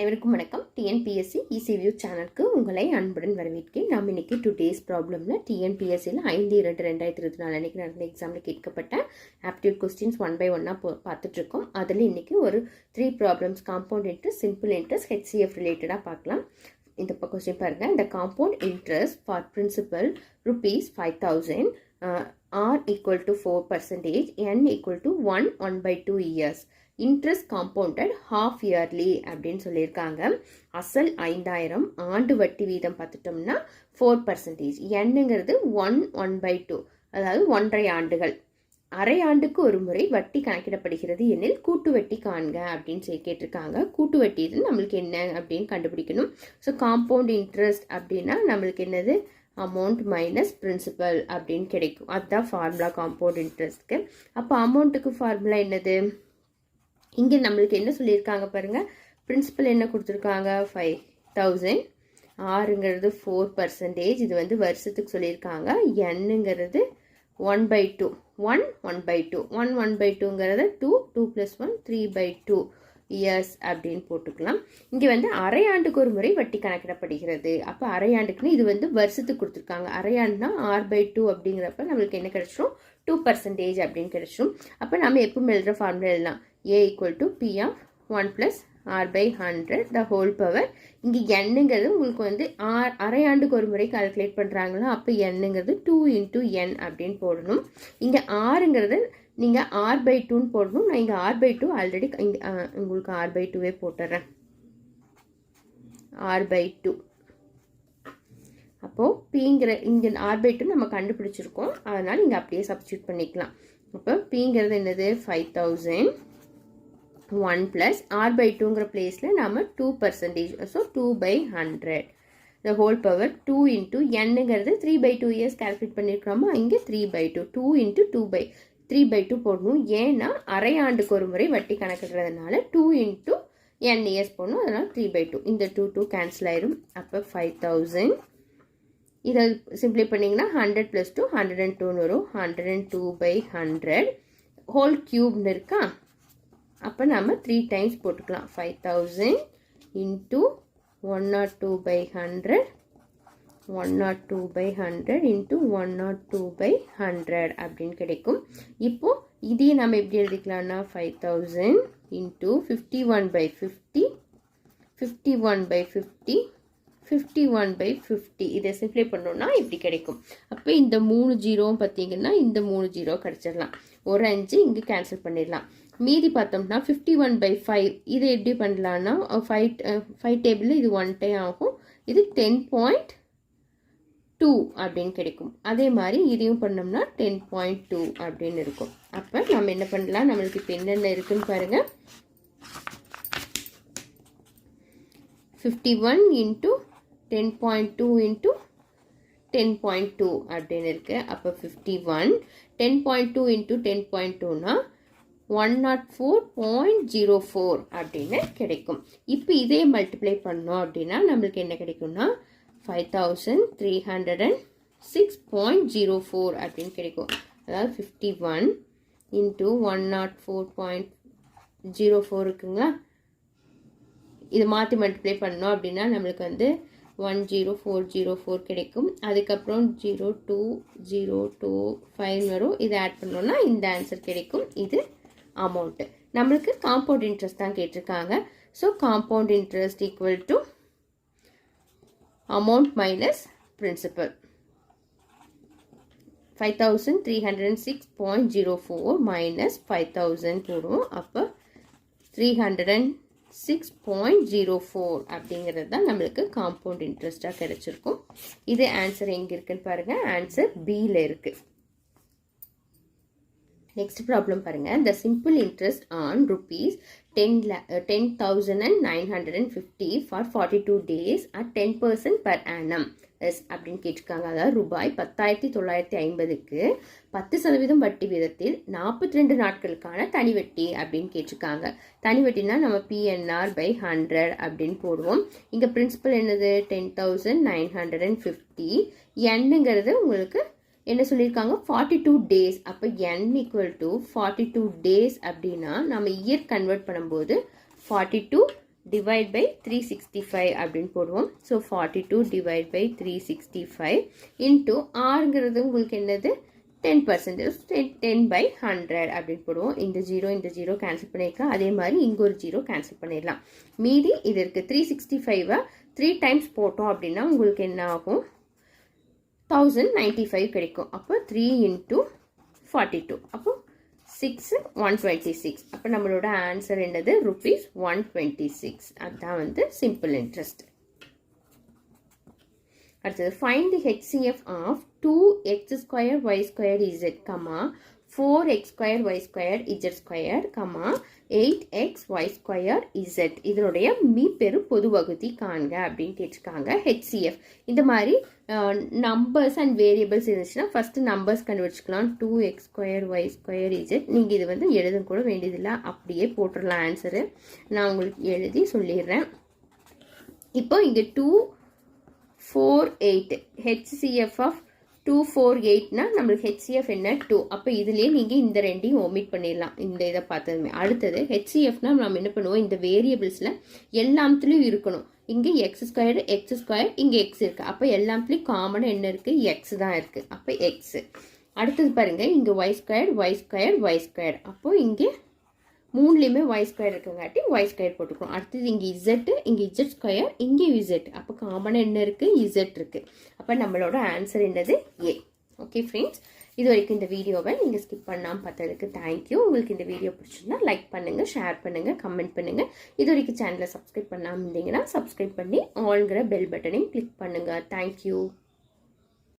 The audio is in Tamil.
அனைவருக்கும் வணக்கம். டிஎன்பிஎஸ்சி இசிவியூ சேனலுக்கு உங்களை அன்புடன் வரவேற்கிறேன். நாம் இன்னைக்கு டூ டேஸ் ப்ராப்ளமில் டிஎன்பிஎஸ்சியில் ஐந்து இரண்டு ரெண்டாயிரத்தி இருபத்தி நாலு அன்றைக்கி நடந்த எக்ஸாமில் கேட்கப்பட்ட ஆப்டியூட் கொஸ்டின்ஸ் ஒன் பை ஒன்னாக போ பார்த்துட்ருக்கோம் அதில் இன்றைக்கி ஒரு three problems compound interest simple interest HCF ரிலேட்டடாக பார்க்கலாம். இந்த கொஸ்டின் பாருங்கள் இந்த compound interest for principal rupees five thousand R equal to four percentage N equal to one one by two years interest compounded half yearly அப்படின்னு சொல்லியிருக்காங்க. அசல் ஐந்தாயிரம் ஆண்டு வட்டி வீதம் பார்த்துட்டோம்னா ஃபோர் பர்சன்டேஜ் என்னங்கிறது ஒன் ஒன் பை டூ அதாவது ஒன்றரை ஆண்டுகள். அரை ஆண்டுக்கு ஒரு முறை வட்டி கணக்கிடப்படுகிறது எனில் கூட்டு வட்டி காண்க அப்படின்னு சொல்லி கேட்டிருக்காங்க. கூட்டு வட்டி இது நம்மளுக்கு என்ன அப்படின்னு கண்டுபிடிக்கணும். ஸோ காம்பவுண்ட் இன்ட்ரெஸ்ட் அப்படின்னா நம்மளுக்கு என்னது? அமௌண்ட் மைனஸ் பிரின்சிபல் அப்படின்னு கிடைக்கும். அதுதான் ஃபார்முலா காம்பவுண்ட் இன்ட்ரெஸ்ட்க்கு அப்போ அமௌண்ட்டுக்கு ஃபார்முலா என்னது? இங்கே நம்மளுக்கு என்ன சொல்லியிருக்காங்க பாருங்கள் பிரின்சிபல் என்ன கொடுத்துருக்காங்க? ஃபைவ் தௌசண்ட் ஆறுங்கிறது ஃபோர் பர்சன்டேஜ் இது வந்து வருஷத்துக்கு சொல்லியிருக்காங்க. என்னங்கிறது one by two one one by two one one by டூங்கிறது two two plus one three by two years அப்படின்னு போட்டுக்கலாம். இங்கே வந்து அரை ஆண்டுக்கு ஒரு முறை வட்டி கணக்கிடப்படுகிறது. அப்போ அரை ஆண்டுக்குன்னு இது வந்து வருஷத்துக்கு கொடுத்துருக்காங்க. அரை ஆண்டுனா ஆர் பை டூ அப்படிங்கிறப்ப நம்மளுக்கு என்ன கிடைச்சிரும்? டூ பர்சன்டேஜ் அப்படின்னு கிடைச்சிரும். அப்போ நம்ம எப்பவும் எழுதுகிற ஃபார்முலா எழுதலாம். A equal to P of one plus R by hundred the whole power இங்கே எண்ணுங்கிறது உங்களுக்கு வந்து ஆர் அரை ஆண்டுக்கு ஒரு முறை கால்குலேட் பண்ணுறாங்களா அப்போ எண்ணுங்கிறது டூ இன்ட்டு என் அப்படின்னு போடணும். இங்கே ஆறுங்கிறது நீங்கள் ஆர் பை டூன்னு போடணும். நான் இங்கே ஆர் பை டூ ஆல்ரெடி இங்கே உங்களுக்கு ஆர் பை டூவே போட்டுறேன். ஆர் பை டூ அப்போது பிங்கிற இங்கே ஆர் பை டூ நம்ம கண்டுபிடிச்சிருக்கோம். அதனால் இங்கே அப்படியே சப்ஸ்டியூட் பண்ணிக்கலாம். அப்போ பிங்கிறது என்னது? Five thousand one plus R by டூங்கிற பிளேஸில் நாம் two percentage so two by hundred the whole power two into என்னங்கிறது three by two years calculate பண்ணியிருக்கிறோமா இங்கே three by two two into two by three by two போடணும். ஏன்னா அரை ஆண்டுக்கு ஒரு முறை வட்டி கணக்கிடுறதுனால டூ இன்ட்டு என் இயர்ஸ் போடணும். அதனால் த்ரீ பை டூ இந்த டூ டூ கேன்சல் ஆயிரும். அப்போ ஃபைவ் தௌசண்ட் இதை சிம்பிளை பண்ணிங்கன்னா hundred plus two hundred and டூன்னு வரும். Hundred and two by hundred whole க்யூப்னு இருக்கா? அப்போ நம்ம த்ரீ டைம்ஸ் போட்டுக்கலாம். Five thousand into one nought two by hundred one nought two by hundred into one nought two by hundred அப்படின்னு கிடைக்கும். இப்போ இதையே நம்ம எப்படி எழுதிக்கலாம்னா five thousand into fifty one by fifty fifty one by fifty fifty one by fifty இதை சிம்ப்ளை பண்ணோம்னா இப்படி கிடைக்கும். அப்போ இந்த மூணு ஜீரோவும் பார்த்தீங்கன்னா இந்த மூணு ஜீரோ கிடச்சிடலாம். ஒரு அஞ்சு இங்கே கேன்சல் பண்ணிடலாம். மீதி பார்த்தோம்னா ஃபிஃப்டி ஒன் பை ஃபைவ் இது எப்படி பண்ணலான்னா ஃபைவ் ஃபைவ் டேபிளில் இது ஒன் டே ஆகும். இது டென் பாயிண்ட் டூ அப்படின்னு கிடைக்கும். அதே மாதிரி இதையும் பண்ணோம்னா டென் பாயிண்ட் டூ அப்படின்னு இருக்கும். அப்போ நம்ம என்ன பண்ணலாம்? நம்மளுக்கு இப்போ என்னென்ன இருக்குன்னு பாருங்கள் fifty one into ten point two into ten point two அப்படின்னு இருக்குது அப்போ fifty one ten point two into ten point டூனா one nought four point zero four அப்படின்னு கிடைக்கும். இப்போ இதே மல்டிப்ளை பண்ணோம் அப்படின்னா நம்மளுக்கு என்ன கிடைக்கும்னா five thousand three hundred and six point zero four அப்படின்னு கிடைக்கும். அதாவது fifty one into one nought four point zero four இருக்குங்களா? இது மாற்றி மல்டிப்ளை பண்ணோம் அப்படின்னா நம்மளுக்கு வந்து one zero four zero four கிடைக்கும். அதுக்கப்புறம் zero two zero two five வரும். இதை ஆட் பண்ணோன்னா இந்த ஆன்சர் கிடைக்கும். இது அமௌண்ட்டு நம்மளுக்கு காம்பவுண்ட் இன்ட்ரெஸ்ட் தான் கேட்டிருக்காங்க. So compound interest equal to amount minus principal five thousand three hundred and six point zero four minus five thousand போடுவோம் அப்போ three hundred and six point zero four அப்படிங்கிறது தான் நம்மளுக்கு காம்பவுண்ட் இன்ட்ரெஸ்ட்டாக கிடச்சிருக்கும். இது ஆன்சர் எங்கே இருக்குன்னு பாருங்கள் ஆன்சர் பியில் இருக்குது நெக்ஸ்ட் ப்ராப்ளம் பாருங்கள் the simple interest on rupees ten Leh ten thousand and nine hundred and fifty for forty two days at ten percent per annum is அப்படின்னு கேட்டிருக்காங்க. அதாவது ரூபாய் பத்தாயிரத்தி தொள்ளாயிரத்தி ஐம்பதுக்கு பத்து சதவீதம் வட்டி வீதத்தில் நாற்பத்தி ரெண்டு நாட்களுக்கான தனி வட்டி அப்படின்னு கேட்டிருக்காங்க. தனி வட்டினா நம்ம பிஎன்ஆர் பை ஹண்ட்ரட் அப்படின்னு போடுவோம். இங்கே பிரின்சிபல் என்னது? Ten thousand nine hundred and fifty என்னங்கிறது உங்களுக்கு என்ன சொல்லியிருக்காங்க? ஃபார்ட்டி டூ டேஸ் அப்போ N equal to forty two days அப்படின்னா நம்ம இயர் கன்வெர்ட் பண்ணும்போது forty two divide by three sixty five அப்படின்னு போடுவோம். So forty two divide by three sixty five into ஆறுங்கிறது உங்களுக்கு என்னது? Ten percentage ten by hundred அப்படின்னு போடுவோம். இந்த ஜீரோ இந்த ஜீரோ கேன்சல் பண்ணியிருக்கலாம் அதே மாதிரி இங்கே ஒரு ஜீரோ கேன்சல் பண்ணிடலாம். மீதி இது இருக்குது த்ரீ சிக்ஸ்டி ஃபைவை த்ரீ டைம்ஸ் போட்டோம் அப்படின்னா உங்களுக்கு என்ன ஆகும்? தௌசண்ட் நைன்ட்டி ஃபைவ் கிடைக்கும். அப்போ த்ரீ இன்ட்டு ஃபார்ட்டி டூ அப்போ சிக்ஸ் ஒன் டுவெண்ட்டி சிக்ஸ் அப்போ நம்மளோட ஆன்சர் என்னது? ருபீஸ் ஒன் டுவெண்ட்டி சிக்ஸ் அதுதான் வந்து சிம்பிள் இன்ட்ரெஸ்ட் அடுத்தது find the HCF of two X square Y square Z comma four X square Y square Z square comma eight X Y square Z இதனுடைய மீப்பெரு பொது வகுதி காண்க அப்படின்னு கேட்டிருக்காங்க ஹெச்சிஎஃப் இந்த மாதிரி நம்பர்ஸ் அண்ட் வேரியபிள்ஸ் இருந்துச்சுன்னா first numbers கண்டுபிடிச்சிக்கலாம். Two X square Y square Z நீங்கள் இது வந்து எழுத கூட வேண்டியதில்லை. அப்படியே போட்டுடலாம் ஆன்சரு நான் உங்களுக்கு எழுதி சொல்லிடுறேன். இப்போ இங்கே two four eight HCF of two four எயிட்னா நம்மளுக்கு ஹெச்சிஎஃப் என்ன? டூ அப்போ இதுலேயே நீங்கள் இந்த ரெண்டையும் ஒமிட் பண்ணிடலாம். இந்த இதை பார்த்ததுமே. அடுத்தது ஹெச்சிஎஃப்னா நம்ம என்ன பண்ணுவோம்? இந்த வேரியபிள்ஸில் எல்லாத்துலேயும் இருக்கணும். இங்கே எக்ஸ் ஸ்கொயர் எக்ஸ் ஸ்கொயர் இங்கே எக்ஸ் இருக்குது அப்போ எல்லாத்துலேயும் காமனாக என்ன இருக்குது எக்ஸ் தான் இருக்குது அப்போ எக்ஸு அடுத்தது பாருங்கள் இங்கே Y square Y square Y square அப்போது இங்கே மூணுலேயுமே ஒய் ஸ்கொயர் இருக்குங்காட்டி ஒய் ஸ்கொயர் போட்டுக்கிறோம். அடுத்தது இங்கே இசட்டு இங்கே இஜட் ஸ்கொயர் இங்கே இசட் அப்போ காமனாக என்ன இருக்குது இசட் இருக்குது அப்போ நம்மளோட ஆன்சர் என்னது? ஏ ஓகே ஃப்ரெண்ட்ஸ் இது வரைக்கும் இந்த வீடியோவை நீங்கள் ஸ்கிப் பண்ணாமல் பார்த்ததுக்கு தேங்க்யூ உங்களுக்கு இந்த வீடியோ பிடிச்சிருந்தா லைக் பண்ணுங்கள் ஷேர் பண்ணுங்கள் கமெண்ட் பண்ணுங்கள் இது வரைக்கும் சேனலை சப்ஸ்கிரைப் பண்ணாமல் இருந்தீங்கன்னா சப்ஸ்கிரைப் பண்ணி ஆல்ங்கிற பெல் பட்டனையும் கிளிக் பண்ணுங்கள் தேங்க்யூ